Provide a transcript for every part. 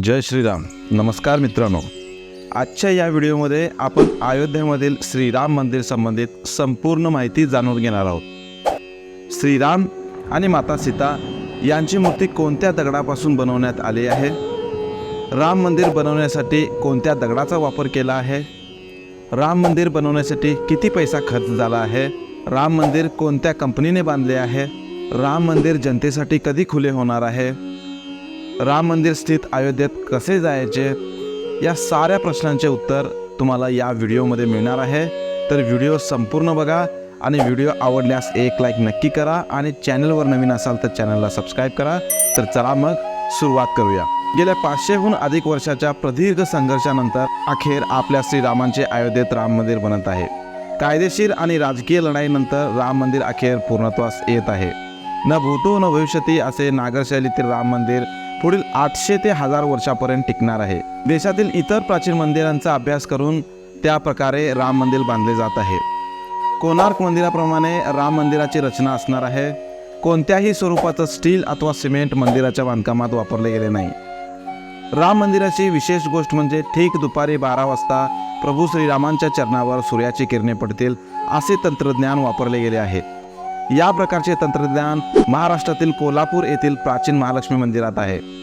जय श्रीराम. नमस्कार मित्रांनो. आजच्या या व्हिडिओमध्ये आपण अयोध्येमधील श्रीराम मंदिर संबंधित संपूर्ण माहिती जाणून घेणार आहोत. श्रीराम आणि माता सीता यांची मूर्ती कोणत्या दगडापासून बनवण्यात आली आहे? राम मंदिर बनवण्यासाठी कोणत्या दगडाचा वापर केला आहे? राम मंदिर बनवण्यासाठी किती पैसा खर्च झाला आहे? राम मंदिर कोणत्या कंपनीने बांधले आहे? राम मंदिर जनतेसाठी कधी खुले होणार आहे? राम मंदिर स्थित अयोध्येत कसे जायचे? या साऱ्या प्रश्नांचे उत्तर तुम्हाला या व्हिडिओमध्ये मिळणार आहे. तर व्हिडिओ संपूर्ण बघा आणि व्हिडिओ आवडल्यास एक लाईक नक्की करा आणि चॅनलवर नवीन असाल तर चॅनलला सबस्क्राईब करा. तर चला मग सुरुवात करूया. गेल्या पाचशेहून अधिक वर्षाच्या प्रदीर्घ संघर्षानंतर अखेर आपल्या श्रीरामांचे अयोध्येत राम मंदिर बनत आहे. कायदेशीर आणि राजकीय लढाईनंतर राम मंदिर अखेर पूर्णत्वास येत आहे. न भूतो न भविष्यती असे नागरशैलीतील राम मंदिर पुढील आठशे ते हजार वर्षापर्यंत टिकणार आहे. देशातील इतर प्राचीन मंदिरांचा अभ्यास करून त्या प्रकारे राम मंदिर बांधले जात आहे. कोणार्क मंदिराप्रमाणे राम मंदिराची रचना असणार आहे. कोणत्याही स्वरूपाचं स्टील अथवा सिमेंट मंदिराच्या बांधकामात वापरले गेले नाही. राम मंदिराची विशेष गोष्ट म्हणजे ठीक दुपारी बारा वाजता प्रभू श्रीरामांच्या चरणावर सूर्याची किरणे पडतील असे तंत्रज्ञान वापरले गेले आहे. या प्रकारचे तंत्रज्ञान महाराष्ट्रातील कोल्हापूर येथील प्राचीन महालक्ष्मी मंदिरात आहे.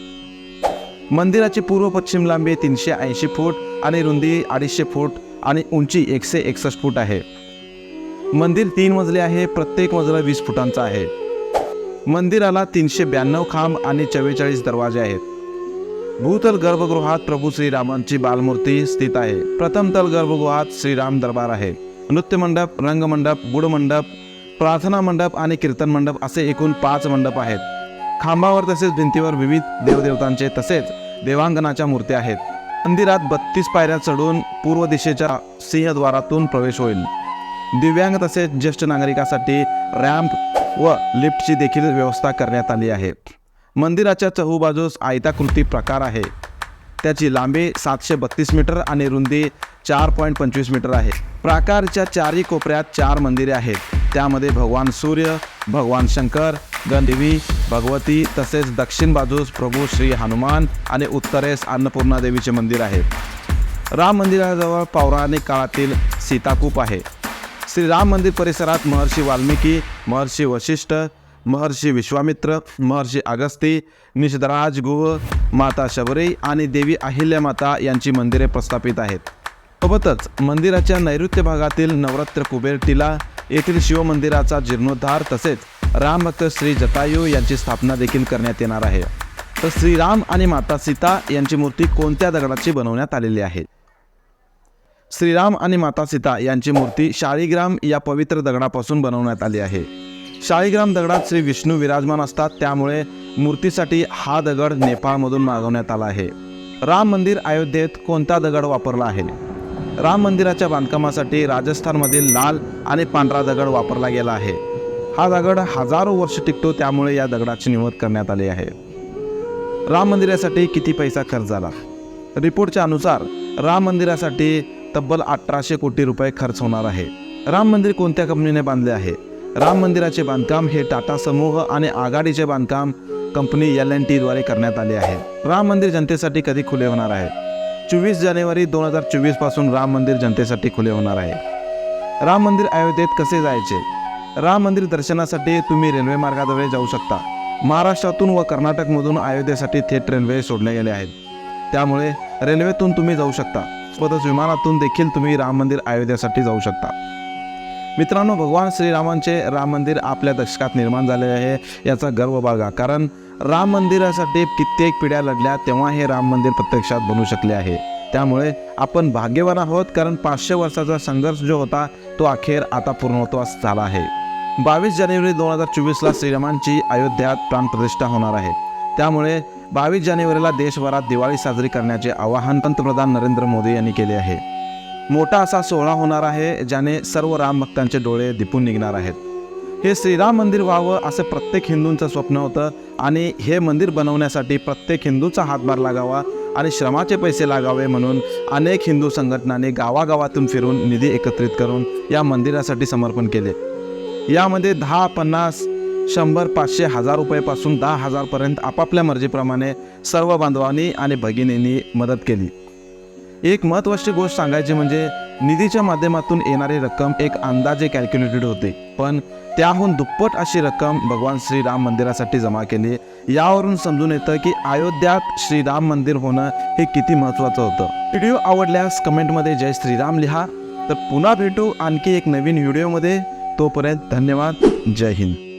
मंदिराची पूर्व पश्चिम लांबी तीनशे ऐंशी फूट आणि रुंदी अडीचशे फूट आणि उंची एकशे एकसष्ट फूट आहे. मंदिर तीन मजले आहे प्रत्येक मजला वीस फुटांचा आहे. मंदिराला तीनशे ब्याण्णव खांब आणि चव्वेचाळीस दरवाजे आहेत. भूतल गर्भगृहात प्रभू श्रीरामांची बालमूर्ती स्थित आहे. प्रथम तल गर्भगृहात श्रीराम दरबार आहे. नृत्य मंडप रंगमंडप गुडमंडप प्रार्थना मंडप आणि कीर्तन मंडप असे एकूण पाच मंडप आहेत. खांबावर तसेच भिंतीवर विविध देवदेवतांचे तसेच देवांगनाच्या मूर्त्या आहेत. मंदिरात बत्तीस पायऱ्या चढून पूर्व दिशेच्या सिंहद्वारातून प्रवेश होईल. दिव्यांग तसेच ज्येष्ठ नागरिकासाठी रॅम्प व लिफ्टची देखील व्यवस्था करण्यात आली आहे. मंदिराच्या चहूबाजूस आयताकृती प्रकार आहे. त्याची लांबी सातशे बत्तीस मीटर आणि रुंदी चार पॉईंट पंचवीस मीटर आहे. प्राकारच्या चारही कोपऱ्यात चार मंदिरे आहेत. त्यामध्ये भगवान सूर्य भगवान शंकर गणदेवी भगवती तसेच दक्षिण बाजूस प्रभू श्री हनुमान आणि उत्तरेस अन्नपूर्णा देवीचे मंदिर आहे. राम मंदिराजवळ पौराणिक काळातील सीताकूप आहे. श्रीराम मंदिर परिसरात महर्षी वाल्मिकी महर्षी वशिष्ठ महर्षी विश्वामित्र महर्षी अगस्ती निषधराज गुह माता शबरी आणि देवी अहिल्या माता यांची मंदिरे प्रस्थापित आहेत. सोबतच मंदिराच्या नैऋत्य भागातील नवरात्र कुबेर टिला येथील शिवमंदिराचा जीर्णोद्धार तसेच रामभक्त श्री जटायू यांची स्थापना देखील करण्यात येणार आहे. तर श्रीराम आणि माता सीता यांची मूर्ती कोणत्या दगडाची बनवण्यात आलेली आहे? श्रीराम आणि माता सीता यांची मूर्ती शाळीग्राम या पवित्र दगडापासून बनवण्यात आली आहे. शाळीग्राम दगडात श्री विष्णू विराजमान असतात त्यामुळे मूर्तीसाठी हा दगड नेपाळमधून मागवण्यात आला आहे. राम मंदिर अयोध्येत कोणता दगड वापरला आहे? राम मंदिराच्या बांधकामासाठी राजस्थानमधील लाल आणि पांढरा दगड वापरला गेला आहे. हा दगड हजारो वर्ष टिकतो त्यामुळे या दगडाची निवड करण्यात आली आहे. राम मंदिरासाठी किती पैसा खर्च झाला? रिपोर्टच्या अनुसार राम मंदिरासाठी तब्बल अठराशे कोटी रुपये खर्च होणार आहे. राम मंदिर कोणत्या कंपनीने बांधले आहे? राम मंदिराचे बांधकाम हे टाटा समूह आणि आघाडीचे बांधकाम कंपनी एल एन टीद्वारे करण्यात आले आहे. राम मंदिर जनतेसाठी कधी खुले होणार आहे? चोवीस जानेवारी दोन हजार चोवीसपासून राम मंदिर जनतेसाठी खुले होणार आहे. राम मंदिर अयोध्येत कसे जायचे? राम मंदिर दर्शनासाठी तुम्ही रेल्वे मार्गाद्वारे जाऊ शकता. महाराष्ट्रातून व कर्नाटकमधून अयोध्येसाठी थेट रेल्वे सोडले गेले आहेत. त्यामुळे रेल्वेतून तुम्ही जाऊ शकता. सोबतच विमानातून देखील तुम्ही राम मंदिर अयोध्येसाठी जाऊ शकता. मित्रांनो भगवान श्रीरामांचे राम मंदिर आपल्या दशकात निर्माण झाले आहे याचा गर्व बाळगा. कारण राम मंदिरासाठी कित्येक पिढ्या लढल्या तेव्हा हे राम मंदिर प्रत्यक्षात बनू शकले आहे. त्यामुळे आपण भाग्यवान आहोत कारण पाचशे वर्षाचा संघर्ष जो होता तो अखेर आता पूर्णत्वास झाला आहे. बावीस जानेवारी दोन हजार चोवीसला श्रीरामांची अयोध्यात प्राणप्रतिष्ठा होणार आहे. त्यामुळे बावीस जानेवारीला देशभरात दिवाळी साजरी करण्याचे आवाहन पंतप्रधान नरेंद्र मोदी यांनी केले आहे. मोठा असा सोहळा होणार आहे ज्याने सर्व राम भक्तांचे डोळे दिपून निघणार आहेत. हे श्रीराम मंदिर व्हावं असं प्रत्येक हिंदूंचं स्वप्न होतं आणि हे मंदिर बनवण्यासाठी प्रत्येक हिंदूचा हातभार लागावा आणि श्रमाचे पैसे लागावे म्हणून अनेक हिंदू संघटनांनी गावागावातून फिरून निधी एकत्रित करून या मंदिरासाठी समर्पण केले. यामध्ये दहा पन्नास शंभर पाचशे हजार रुपयेपासून दहा हजारपर्यंत आपापल्या मर्जीप्रमाणे सर्व बांधवांनी आणि भगिनींनी मदत केली. एक महत्त्वाची गोष्ट सांगायची म्हणजे निधीच्या माध्यमातून येणारी रक्कम एक अंदाजे कॅल्क्युलेटेड होते. पण त्याहून दुप्पट अशी रक्कम भगवान श्रीराम मंदिरासाठी जमा केली. यावरून समजून येतं की अयोध्यात श्रीराम मंदिर होणं हे किती महत्त्वाचं होतं. व्हिडिओ आवडल्यास कमेंटमध्ये जय श्रीराम लिहा. तर पुन्हा भेटू आणखी एक नवीन व्हिडिओमध्ये. तोपर्यंत धन्यवाद. जय हिंद.